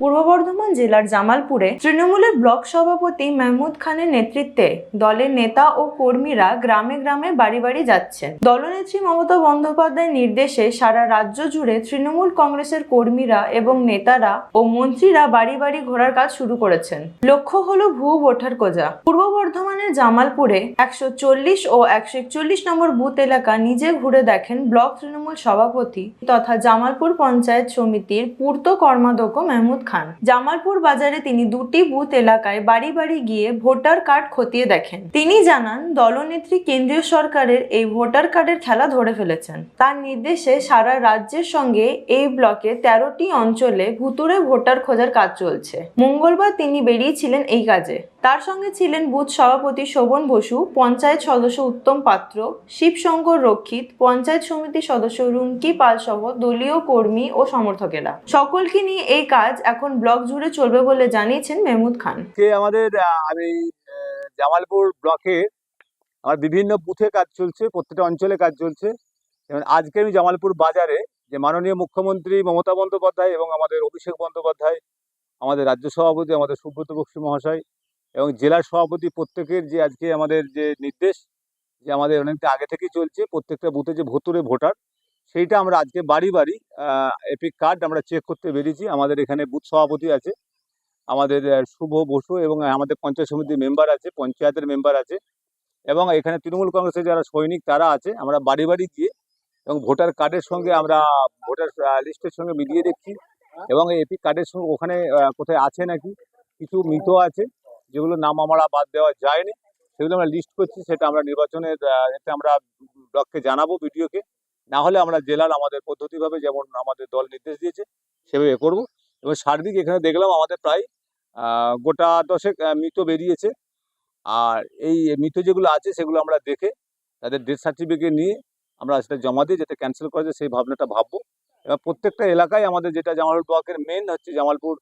পূর্ব বর্ধমান জেলার জামালপুরে তৃণমূলের ব্লক সভাপতি মেহমুদ খানের নেতৃত্বে দলের নেতা ও কর্মীরা গ্রামে গ্রামে বাড়ি বাড়ি যাচ্ছেন। দলনেত্রী মমতা বন্দ্যোপাধ্যায়ের নির্দেশে সারা রাজ্য জুড়ে তৃণমূল কংগ্রেসের কর্মীরা এবং নেতারা ও মন্ত্রীরা বাড়ি বাড়ি ঘোরার কাজ শুরু করেছেন। লক্ষ্য হলো ভুয়ো ভোটার কোজা। পূর্ব বর্ধমানের জামালপুরে একশো চল্লিশ ও একশো একচল্লিশ নম্বর বুথ এলাকা নিজে ঘুরে দেখেন ব্লক তৃণমূল সভাপতি তথা জামালপুর পঞ্চায়েত সমিতির পূর্ত কর্মাধ্যক্ষ মেহমুদ খান। জামালপুর বাজারে তিনি দুটি বুথ এলাকায় বাড়ি বাড়ি গিয়ে ভোটার কার্ড খতিয়ে দেখেন। তিনি জানান, দলনেত্রী কেন্দ্রীয় সরকারের এই ভোটার কার্ডের খেলা ধরে ফেলেছেন। তার নির্দেশে সারা রাজ্যের সঙ্গে এই ব্লকে তেরোটি অঞ্চলে ভুতুরে ভোটার খোঁজার কাজ চলছে। মঙ্গলবার তিনি বেরিয়েছিলেন এই কাজে। তার সঙ্গে ছিলেন বুথ সভাপতি শোভন বসু, পঞ্চায়েত সদস্য উত্তম পাত্র, শিবশঙ্কর রক্ষিত, পঞ্চায়েত সমিতির সদস্য রুমকি পাল সহ দলীয় কর্মী ও সমর্থকেরা। সকলকে নিয়ে এই কাজ এখন ব্লক জুড়ে চলবে বলে জানিয়েছেন মেহমুদ খান। আজকে আমাদের আমি জামালপুর ব্লকে আমার বিভিন্ন বুথে কাজ চলছে, প্রত্যেকটা অঞ্চলে কাজ চলছে। এবং আজকে আমি জামালপুর বাজারে যে মাননীয় মুখ্যমন্ত্রী মমতা বন্দ্যোপাধ্যায় এবং আমাদের অভিষেক বন্দ্যোপাধ্যায়, আমাদের রাজ্য সভাপতি, আমাদের সুব্রত বক্সী মহাশয় এবং জেলার সভাপতি প্রত্যেকের যে আজকে আমাদের যে নির্দেশ, যে আমাদের অনেকটা আগে থেকেই চলছে, প্রত্যেকটা বুথে যে ভোতরে ভোটার সেইটা আমরা আজকে বাড়ি বাড়ি এপিক কার্ড আমরা চেক করতে বেরিয়েছি। আমাদের এখানে বুথ সভাপতি আছে, আমাদের শুভ বসু এবং আমাদের পঞ্চায়েত সমিতির মেম্বার আছে, পঞ্চায়েতের মেম্বার আছে এবং এখানে তৃণমূল কংগ্রেসের যারা সৈনিক তারা আছে। আমরা বাড়ি বাড়ি গিয়ে এবং ভোটার কার্ডের সঙ্গে আমরা ভোটার লিস্টের সঙ্গে মিলিয়ে দেখছি এবং এই এপিক কার্ডের সঙ্গে ওখানে কোথায় আছে নাকি কিছু মৃত আছে যেগুলো নাম আমরা বাদ দেওয়া যায়নি। সেগুলো আমরা লিস্ট করছি, সেটা আমরা নির্বাচনের আমরা ব্লককে জানাব বিডিওকে না হলে আমরা জেলার আমাদের পদ্ধতিভাবে যেমন আমাদের দল নির্দেশ দিয়েছে, সেভাবে করব। এবং সার্বিক এখানে দেখলাম আমাদের প্রায় গোটা দশেক মৃত বেরিয়েছে। আর এই মৃত যেগুলো আছে সেগুলো আমরা দেখে তাদের ডেথ সার্টিফিকেট নিয়ে আমরা সেটা জমা দিয়ে যাতে ক্যান্সেল করা যায় সেই ভাবনাটা ভাববো। এবার প্রত্যেকটা এলাকায় আমাদের যেটা জামালপুর ব্লকের মেন হচ্ছে জামালপুর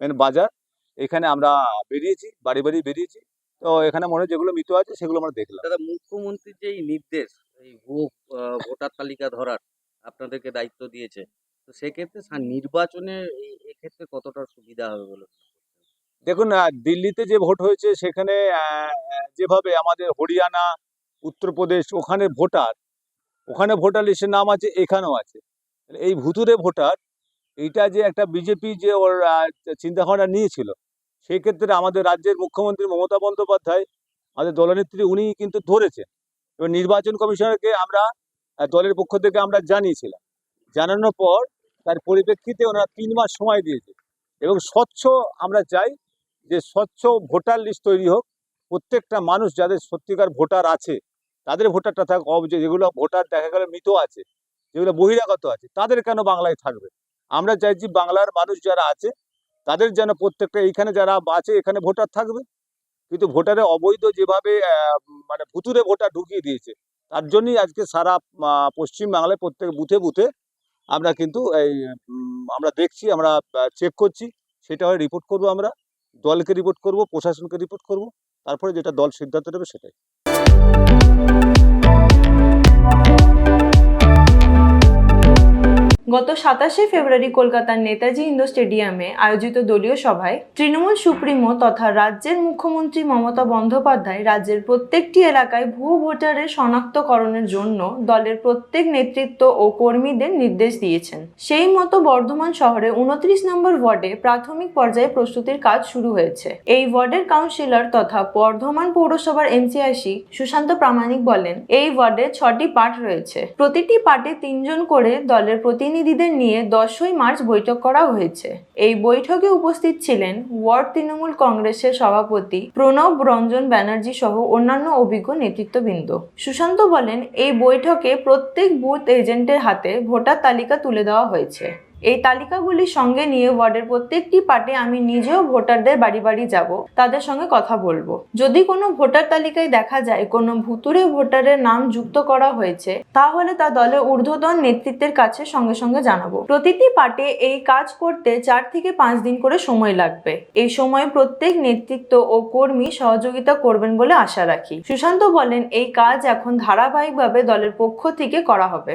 মেন বাজার। এখানে আমরা বেরিয়েছি, বাড়ি বাড়ি বেরিয়েছি। তো এখানে মনে যেগুলো মৃত আছে সেগুলো আমরা দেখলাম। দাদা মুখ্যমন্ত্রীর যে নির্দেশ এই ভোটার তালিকা ধরার আপনাদেরকে দায়িত্ব দিয়েছে তো সেক্ষেত্রে নির্বাচনে এক্ষেত্রে কতটা সুবিধা হবে বলে দেখুন দিল্লিতে যে ভোট হয়েছে সেখানে যেভাবে আমাদের হরিয়ানা উত্তরপ্রদেশ ওখানে ভোটার ওখানে ভোটার লিস্টের নাম আছে এখানেও আছে। এই ভুতুরে ভোটার এইটা যে একটা বিজেপি যে ওর চিন্তাভাবনা নিয়েছিল সেই ক্ষেত্রে আমাদের রাজ্যের মুখ্যমন্ত্রী মমতা বন্দ্যোপাধ্যায়, আমাদের দলনেত্রী উনি কিন্তু ধরেছেন। এবং নির্বাচন কমিশনারকে আমরা দলের পক্ষ থেকে আমরা জানিয়েছিলাম। জানানোর পর তার পরিপ্রেক্ষিতে ওনারা তিন মাস সময় দিয়েছে এবং স্বচ্ছ আমরা চাই যে স্বচ্ছ ভোটার লিস্ট তৈরি হোক। প্রত্যেকটা মানুষ যাদের সত্যিকার ভোটার আছে, তাদের ভোটারটা থাক যেগুলো ভোটার দেখা গেল মৃত আছে, যেগুলো বহিরাগত আছে, তাদের কেন বাংলায় থাকবে? আমরা চাইছি বাংলার মানুষ যারা আছে তাদের যেন প্রত্যেকটা এইখানে যারা আছে এখানে ভোটার থাকবে। কিন্তু ভোটারে অবৈধ যেভাবে মানে ভুতুরে ভোটার ঢুকিয়ে দিয়েছে তার জন্যই আজকে সারা আহ, পশ্চিম বাংলায় প্রত্যেক বুথে বুথে আমরা কিন্তু এই আমরা দেখছি আমরা চেক করছি। সেটা হয় রিপোর্ট করব আমরা দলকে রিপোর্ট করব প্রশাসনকে রিপোর্ট করব তারপরে যেটা দল সিদ্ধান্ত নেবে সেটাই। গত সাতাশে ফেব্রুয়ারি কলকাতার নেতাজি ইন্ডোর স্টেডিয়ামে আয়োজিত দলীয় সভায় তৃণমূল সুপ্রিমো তথা রাজ্যের মুখ্যমন্ত্রী মমতা বন্দ্যোপাধ্যায় রাজ্যের প্রত্যেকটি এলাকায় ভুয়ো ভোটারের শনাক্তকরণের জন্য দলের প্রত্যেক নেতৃত্ব ও কর্মীদের নির্দেশ দিয়েছেন। সেই মতো বর্ধমান শহরে উনত্রিশ নম্বর ওয়ার্ডে প্রাথমিক পর্যায়ে প্রস্তুতির কাজ শুরু হয়েছে। এই ওয়ার্ডের কাউন্সিলর তথা বর্ধমান পৌরসভার এমসিআইসি সুশান্ত প্রামাণিক বলেন, এই ওয়ার্ডে ছটি পার্ট রয়েছে। প্রতিটি পার্টে তিনজন করে দলের প্রতিনিধিদের নিয়ে দশই মার্চ বৈঠক করা হয়েছে। এই বৈঠকে উপস্থিত ছিলেন ওয়ার্ড তৃণমূল কংগ্রেসের সভাপতি প্রণব রঞ্জন ব্যানার্জি সহ অন্যান্য অভিজ্ঞ নেতৃত্ববৃন্দ। সুশান্ত বলেন, এই বৈঠকে প্রত্যেক বুথ এজেন্টের হাতে ভোটার তালিকা তুলে দেওয়া হয়েছে। এই তালিকাগুলির সঙ্গে নিয়ে ওয়ার্ডের প্রত্যেকটি পার্টে আমি নিজেও ভোটারদের বাড়ি বাড়ি যাব, তাদের সঙ্গে কথা বলব। যদি কোনো ভোটার তালিকায় দেখা যায় কোনো ভুতুরে ভোটারের নাম যুক্ত করা হয়েছে, তাহলে তা দলের ঊর্ধ্বতন নেতৃত্বের কাছে সঙ্গে সঙ্গে জানাব। প্রতিটি পার্টে এই কাজ করতে চার থেকে পাঁচ দিন করে সময় লাগবে। এই সময় প্রত্যেক নেতৃত্ব ও কর্মী সহযোগিতা করবেন বলে আশা রাখি। সুশান্ত বলেন, এই কাজ এখন ধারাবাহিকভাবে দলের পক্ষ থেকে করা হবে।